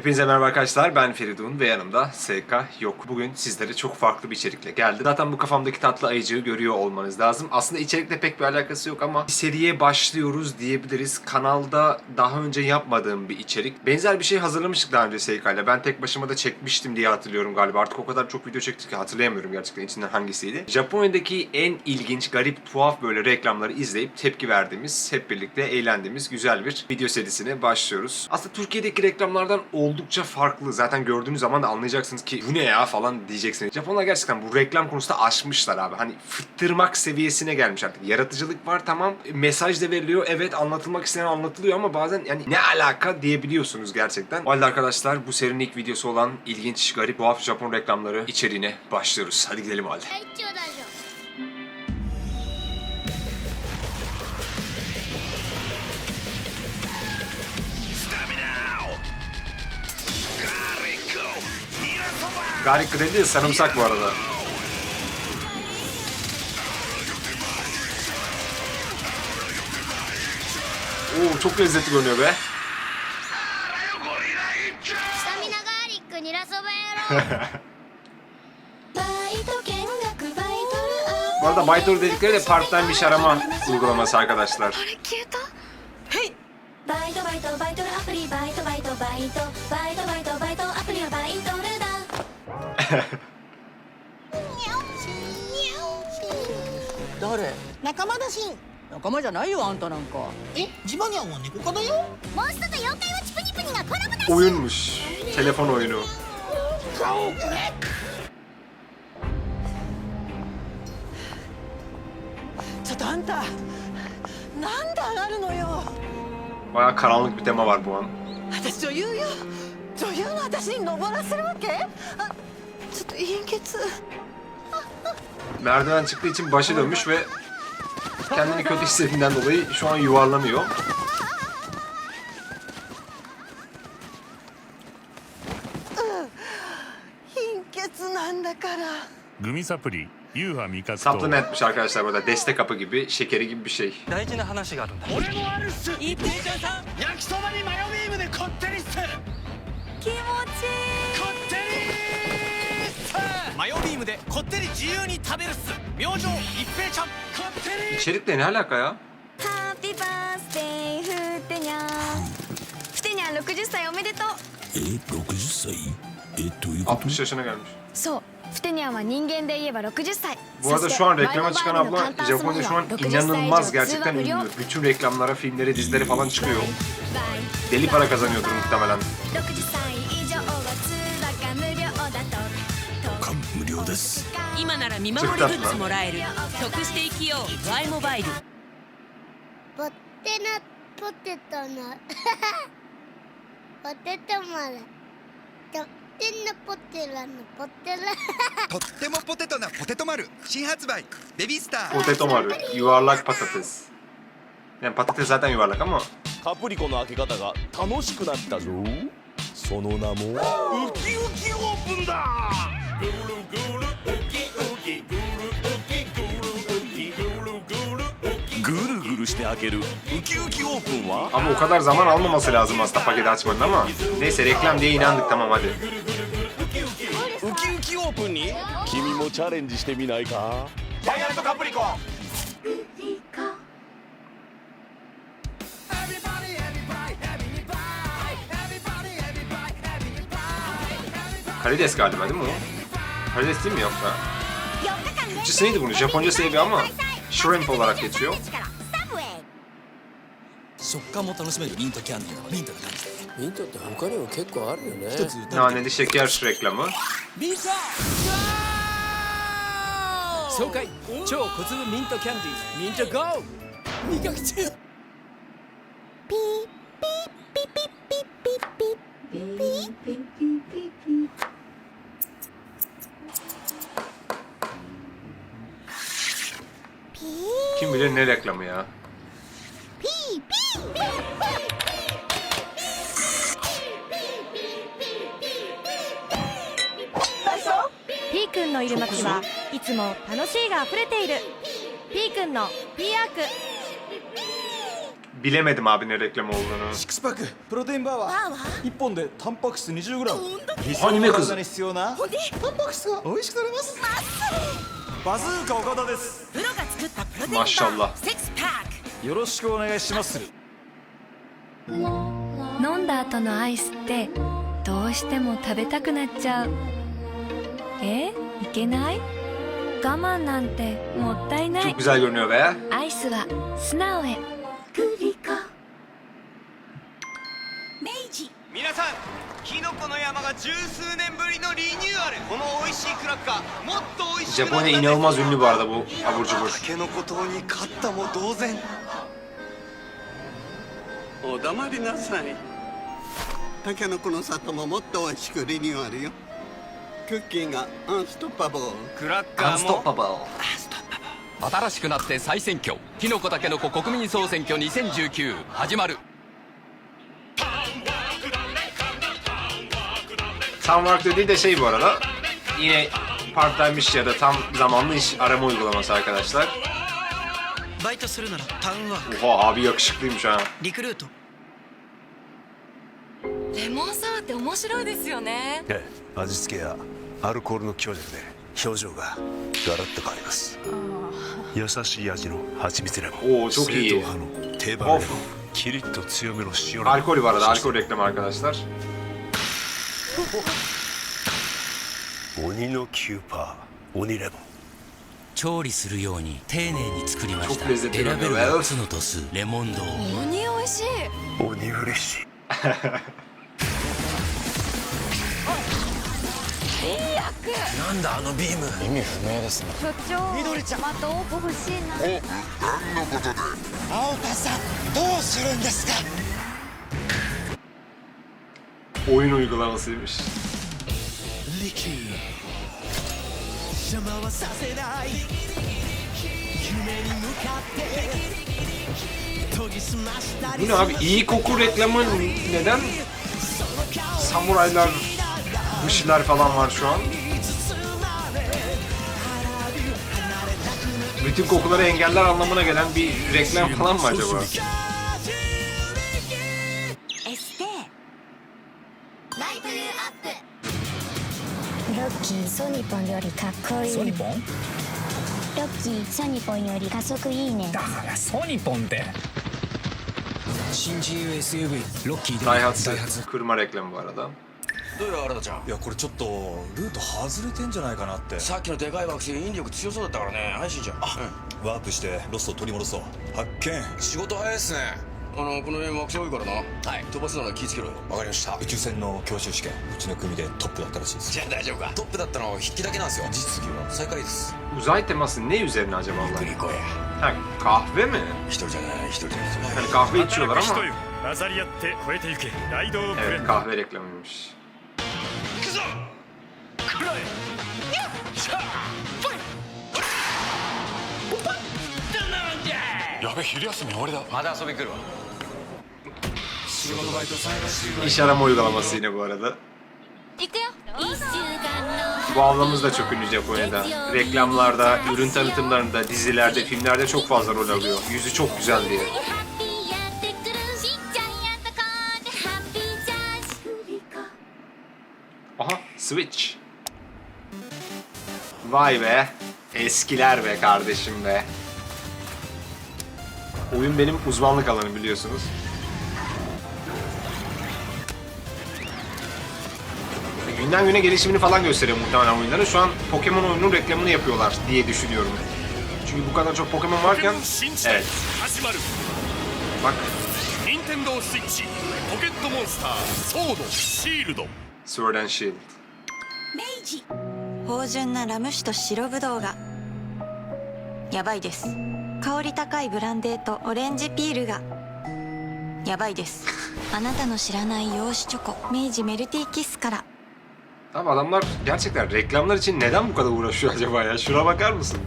Hepinize merhaba arkadaşlar ben Feridun ve yanımda SK yok. Bugün sizlere çok farklı bir içerikle geldim. Zaten bu kafamdaki tatlı ayıcığı görüyor olmanız lazım. Aslında içerikle pek bir alakası yok ama bir seriye başlıyoruz diyebiliriz. Kanalda daha önce yapmadığım bir içerik. Benzer bir şey hazırlamıştık daha önce SK ile. Ben tek başıma da çekmiştim diye hatırlıyorum galiba. Artık o kadar çok video çektik ki hatırlayamıyorum gerçekten içinden hangisiydi. Japonya'daki en ilginç, garip, tuhaf böyle reklamları izleyip tepki verdiğimiz, hep birlikte eğlendiğimiz güzel bir video serisine başlıyoruz. Aslında Türkiye'deki reklamlardan oldukça farklı. Zaten gördüğünüz zaman da anlayacaksınız ki bu ne ya falan diyeceksiniz. Japonlar gerçekten bu reklam konusunda aşmışlar abi. Hani fıttırmak seviyesine gelmiş artık. Yaratıcılık var tamam. Mesaj da veriliyor. Evet anlatılmak istenen anlatılıyor ama bazen yani ne alaka diyebiliyorsunuz gerçekten. O halde arkadaşlar bu serinin ilk videosu olan ilginç, garip, tuhaf Japon reklamları içeriğine başlıyoruz. Hadi gidelim o halde. ろう バイト見学バイトル Bu arada Baytor dedikleri de part-time iş arama uygulaması arkadaşlar. あれ消えたはいバイトバイトバイトルアプリバイトバイトバイトバイトバイト 誰？仲間だしん。仲間じゃないよあんたなんか。えジバニャンは猫科だよ？モンストと妖怪はチプニプニがコラボだ Oyunmuş. Telefon oyunu. ちょっとあんたなんで上がるのよ？Baya karanlık bir tema var bu an. 私女優よ。女優の私に登らせるわけ？あ iyi kötü. Merdiven çıktığı için başı dönmüş ve kendini kötü hissettiğinden dolayı şu an yuvarlanıyor. Saplı netmiş arkadaşlar burada. Deste kapı gibi, şekeri gibi bir şey. ムでこってり自由に食べるっす。明星一平ちゃん。こってり。İçerikle ne alaka ya? Happy birthday ふてにゃふてにゃ60歳おめでとうえ60歳えどういうこと60 e, e, yaşına gelmiş. そうふてにゃんは人間で言えば60歳 Bu arada şu an reklama çıkan abla Japonya şu an inanılmaz gerçekten ünlü. Bütün reklamlara, filmlere, dizilere falan çıkıyor. Deli para kazanıyordur muhtemelen. 60感無料です。今なら見守りグッズもらえる。得して生きよう。Y モバイル。ポテナポテト のポテトマラとってんのポテラのポテラとってもポテトなポテト丸新発売。ベビースター。Potato maru, yuvarlak patates. Yani patates zaten yuvarlak ama カプリコの開け方が楽しくなったぞ。その名もウキウキオープンだ ぐるぐるウキウキぐるウキぐるウキぐるぐるウキぐるぐるして開けるウキウキオープンは ama o kadar zaman almaması lazım aslında paketi açmanın ama neyse reklam diye inandık tamam hadi. ウキウキオープンに君もチャレンジしてみないかジャイアントカプリコ Karides galiba değil mi o? Kalesi mi yoksa? Türkçesi neydi bunun? Japonca sebebi ama shrimp olarak geçiyor. Naneli şeker reklamı. Beep, beep, beep, beep, beep, beep, beep. ne reklamı ya. ピーくんのいる街はいつも楽しいが溢れているピーくんの P アーク Bilemedim abi ne reklam olduğunu. シックスパックプロテインバーは1本でタンパク質 20g 理アニメクズ体に必要なタンパク質が美味しくなれますバズーカ岡田ですプロが 作ったプロテインバマシャアラー6パックよろしくお願いします。飲んだ後のアイスってどうしても食べたくなっちゃう。え？いけない？我慢なんてもったいない。Çok güzel görünüyor be. アイスは素直へキノコの山が十数年ぶりのリニューアル。この美味しいクラッカーもっと美味しくなった Japonya inanılmaz ünlü bu arada bu abur cubur. タケノコ島に勝ったも同然。お黙りなさい。タケノコの里ももっと美味しくリニューアルよ。クッキーがアンストッパボークラッカーも。Unstoppable. 新しくなって再選挙。キノコタケノコ国民総選挙2019始まる Tam olarak dediği de şey bu arada. Yine part-time iş ya da tam zamanlı iş arama uygulaması arkadaşlar. バイトするならタウンワーク Oha abi yakışıklıymış ha. リクルートレモンサワーって面白いですよねええ味付けやアルコールの強弱で表情がガラッと変わります優しい味の蜂蜜レモン Oo çok 正 iyi. 統派の定番レモン Of. キリッと強めの塩レモン Alkol var arada. そして Alkol reklamı arkadaşlar. 鬼の9パー鬼レモン。調理するように丁寧に作りました。選べる görünüyor. 4つの度数レモン堂。鬼美味しい。鬼嬉しい。なんだあのビーム。意味不明ですね。所長緑ちゃんまた応募欲しいな青田さんどうするんですか？oyun uygulamasıymış. Bu ne abi iyi koku reklamı neden samuraylar bir şeyler falan var şu an. Bütün kokuları engeller anlamına gelen bir reklam falan mı acaba? ニポンよりかっこいい。ソニポン？ロッキーソニポンより加速いいね。ソニポンって新自由 SUV ロッキーで。Daihatsu kırma reklamı bu arada. どうよ新田ちゃん？いやこれちょっとルート外れてんじゃないかなって。さっきのでかい惑星引力強そうだったからね。安心じゃん。ワープしてロストを取り戻そう。発見。仕事早いっすねあのこの辺惑星多いからな。はい。飛ばすなら気ぃつけろよ。わかりました。宇宙船の教習試験うちの組でトップだったらしいです。じゃあ大丈夫か。トップだったの筆記だけなんですよ。実技は最下位です。Uzay teması ne üzerine acaba onlar? グリコや Ha, kahve mi? 一人じゃない一人じゃない。Yani kahve içiyorlar ama 混ざり合って超えてゆけライドブレン evet ド kahve reklamıymış. やべ昼休み終わりだまだ遊び来るわ İş arama uygulaması yine bu arada. 行くよ一週間の Bu ablamız da çok ünlü Japonya'da. Reklamlarda, ürün tanıtımlarında, dizilerde, filmlerde çok fazla rol alıyor. Yüzü çok güzel diye. ハッピーやってくるしジャイアントコーンでハッピーチャージグリコ Aha, Switch. Vay be. Eskiler be kardeşim be. Oyun benim uzmanlık alanım biliyorsunuz. Günden güne gelişimini falan gösteriyor muhtemelen oyunların. Şu an Pokemon oyununun reklamını yapıyorlar diye düşünüyorum. Çünkü bu kadar çok Pokemon varken... Evet. Bak. Nintendo Switch, Pocket Monster, Sword, Shield. Sword and Shield. 芳醇なラム酒と白ぶどうがやばいです香り高いブランデーとオレンジピールがやばいですあなたの知らない洋酒チョコ明治メルティーキスから Abi adamlar gerçekten reklamlar için neden bu kadar uğraşıyor acaba ya? Şuna bakar mısın?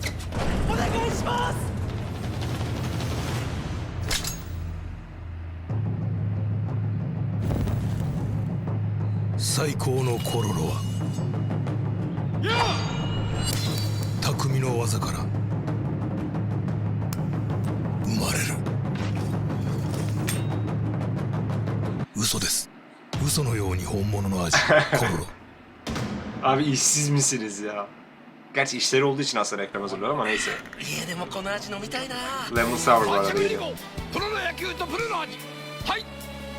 最高のコロロは匠嘘です嘘のように本物の味コロロ Abi işsiz misiniz ya? Gerçi işleri olduğu için aslında reklam hazırlıyor ama neyse. 家でもこの味飲みたいな Lemon sour bu arada geliyor. プロの野球とプロの味はい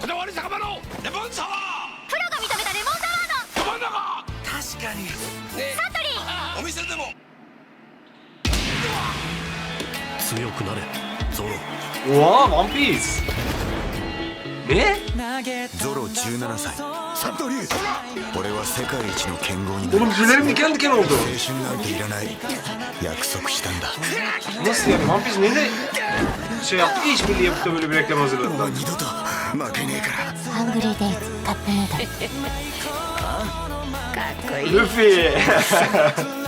こだわり酒場のレモンサワープロが認めたレモンサワーのど真ん中確かにねサントリーお店でも強くなれゾロ Oha One Piece. ゾロ17歳。俺は世界一の剣豪になるなんていらない。約束したんだ。マスティンピース寝ないじゃあいいしくりやぶとぶるブレッキャマズルだと負けねえから。ハングリーデイズカップヌードかっこいいルフィ。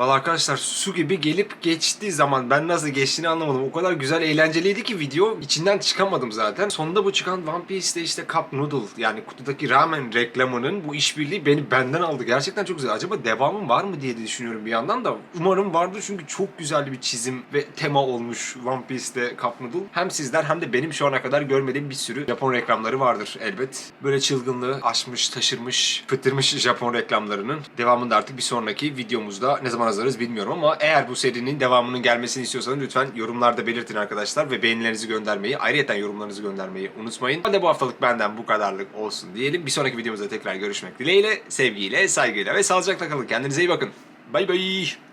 Valla arkadaşlar su gibi gelip geçtiği zaman ben nasıl geçtiğini anlamadım. O kadar güzel eğlenceliydi ki video içinden çıkamadım zaten. Sonunda bu çıkan One Piece'te işte Cup Noodle yani kutudaki ramen reklamının bu işbirliği beni benden aldı. Gerçekten çok güzel. Acaba devamı var mı diye de düşünüyorum bir yandan da. Umarım vardır çünkü çok güzel bir çizim ve tema olmuş One Piece'te Cup Noodle. Hem sizler hem de benim şu ana kadar görmediğim bir sürü Japon reklamları vardır elbet. Böyle çılgınlığı aşmış, taşırmış, fıttırmış Japon reklamlarının devamında artık bir sonraki videomuzda ne zaman hazırız bilmiyorum ama eğer bu serinin devamının gelmesini istiyorsanız lütfen yorumlarda belirtin arkadaşlar ve beğenilerinizi göndermeyi, ayrıca yorumlarınızı göndermeyi unutmayın. Hadi bu haftalık benden bu kadarlık olsun diyelim. Bir sonraki videomuzda tekrar görüşmek dileğiyle, sevgiyle, saygıyla ve sağlıcakla kalın. Kendinize iyi bakın. Bay bay.